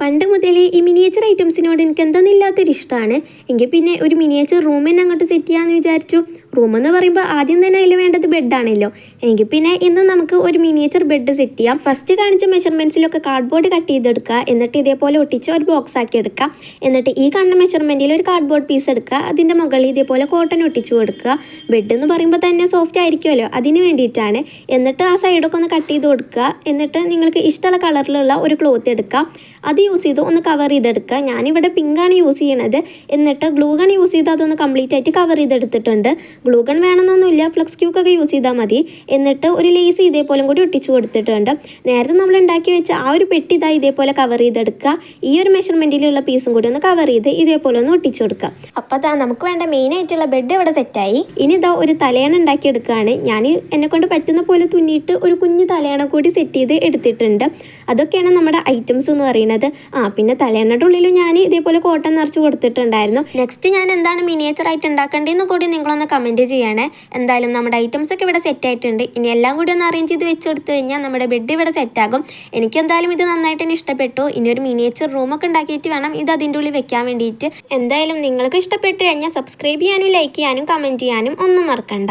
പണ്ട് മുതലേ ഈ മിനിയേച്ചർ ഐറ്റംസിനോട് എനിക്ക് എന്തെന്നില്ലാത്തൊരു ഇഷ്ടമാണ് എങ്കിൽ പിന്നെ ഒരു മിനിയേച്ചർ റൂം അങ്ങോട്ട് സെറ്റ് ചെയ്യാമെന്ന് വിചാരിച്ചു. റൂം എന്ന് പറയുമ്പോൾ ആദ്യം തന്നെ അതിൽ വേണ്ടത് ബെഡാണല്ലോ എങ്കിൽ പിന്നെ ഇന്ന് നമുക്ക് ഒരു മിനിയേച്ചർ ബെഡ് സെറ്റ് ചെയ്യാം. ഫസ്റ്റ് കാണിച്ച മെഷർമെന്റ്സിലൊക്കെ കാർഡ്ബോർഡ് കട്ട് ചെയ്തെടുക്കുക. എന്നിട്ട് ഇതേപോലെ ഒട്ടിച്ച് ഒരു ബോക്സ് ആക്കി എടുക്കുക. എന്നിട്ട് ഈ കാണുന്ന മെഷർമെന്റിൽ ഒരു കാർഡ്ബോർഡ് പീസ് എടുക്കുക. അതിന്റെ മുകളിൽ ഇതേപോലെ കോട്ടൺ ഒട്ടിച്ചു കൊടുക്കുക. ബെഡ് എന്ന് പറയുമ്പോൾ തന്നെ സോഫ്റ്റ് ആയിരിക്കുമല്ലോ. അതിന് വേണ്ടിയിട്ടാണ്. എന്നിട്ട് ആ സൈഡൊക്കെ ഒന്ന് കട്ട് ചെയ്ത് കൊടുക്കുക. എന്നിട്ട് നിങ്ങൾക്ക് ഇഷ്ടമുള്ള കളറിലുള്ള ഒരു ക്ലോത്ത് എടുക്കുക. അത് യൂസ് ചെയ്ത് ഒന്ന് കവർ ചെയ്തെടുക്കുക. ഞാനിവിടെ പിങ്കാണ് യൂസ് ചെയ്യണത്. എന്നിട്ട് ഗ്ലൂ ഗൺ യൂസ് ചെയ്ത് അതൊന്ന് കംപ്ലീറ്റ് ആയിട്ട് കവർ ചെയ്തെടുത്തിട്ടുണ്ട്. ഗ്ലൂ ഗൺ വേണമെന്നൊന്നുമില്ല. ഫ്ലക്സ് ക്യൂക്കൊക്കെ യൂസ് ചെയ്താൽ മതി. എന്നിട്ട് ഒരു ലേസ് ഇതേപോലെ കൂടി ഒട്ടിച്ചു കൊടുത്തിട്ടുണ്ട് നേരത്തെ നമ്മൾ ഉണ്ടാക്കി വെച്ച ആ ഒരു പെട്ടി ഇതാ ഇതേപോലെ കവർ ചെയ്തെടുക്കുക. ഈ ഒരു മെഷർമെന്റിലുള്ള പീസും കൂടി ഒന്ന് കവർ ചെയ്ത് ഇതേപോലെ ഒന്ന് ഒട്ടിച്ചു കൊടുക്കുക. അപ്പോൾ അതാ നമുക്ക് വേണ്ട മെയിൻ ആയിട്ടുള്ള ബെഡ് ഇവിടെ സെറ്റായി ഇനി ഇതാ ഒരു തലയണ ഉണ്ടാക്കിയെടുക്കുകയാണ് ഞാൻ എന്നെ കൊണ്ട് പറ്റുന്ന പോലെ തുന്നിയിട്ട് ഒരു കുഞ്ഞു തലയണ കൂടി സെറ്റ് ചെയ്ത് എടുത്തിട്ടുണ്ട്. അതൊക്കെയാണ് നമ്മുടെ ഐറ്റംസ് എന്ന് പറയുന്നത്. ആ പിന്നെ തലയണയുടെ ഉള്ളിലും ഞാൻ ഇതേപോലെ കോട്ടൺ നിറച്ച് കൊടുത്തിട്ടുണ്ടായിരുന്നു. നെക്സ്റ്റ് ഞാൻ എന്താണ് മിനിയേച്ചർ ആയിട്ട് ഉണ്ടാക്കേണ്ടതെന്ന് കൂടി നിങ്ങളൊന്ന് കമന്റ് ചെയ്യണേ. എന്തായാലും നമ്മുടെ ഐറ്റംസ് ഒക്കെ ഇവിടെ സെറ്റ് ആയിട്ടുണ്ട്. ഇനി എല്ലാം കൂടി ഒന്ന് അറേഞ്ച് ചെയ്ത് വെച്ച് കൊടുത്തു കഴിഞ്ഞാൽ നമ്മുടെ ബെഡ് ഇവിടെ സെറ്റാകും എനിക്ക് എന്തായാലും ഇത് നന്നായിട്ട് തന്നെ ഇഷ്ടപ്പെട്ടു. ഇനി ഒരു മിനിയേച്ചർ റൂമൊക്കെ ഉണ്ടാക്കിയിട്ട് വേണം ഇത് അതിന്റെ ഉള്ളിൽ വെക്കാൻ വേണ്ടിയിട്ട്. എന്തായാലും നിങ്ങൾക്ക് ഇഷ്ടപ്പെട്ടു കഴിഞ്ഞാൽ സബ്സ്ക്രൈബ് ചെയ്യാനും ലൈക്ക് ചെയ്യാനും കമന്റ് ചെയ്യാനും ഒന്നും മറക്കണ്ട.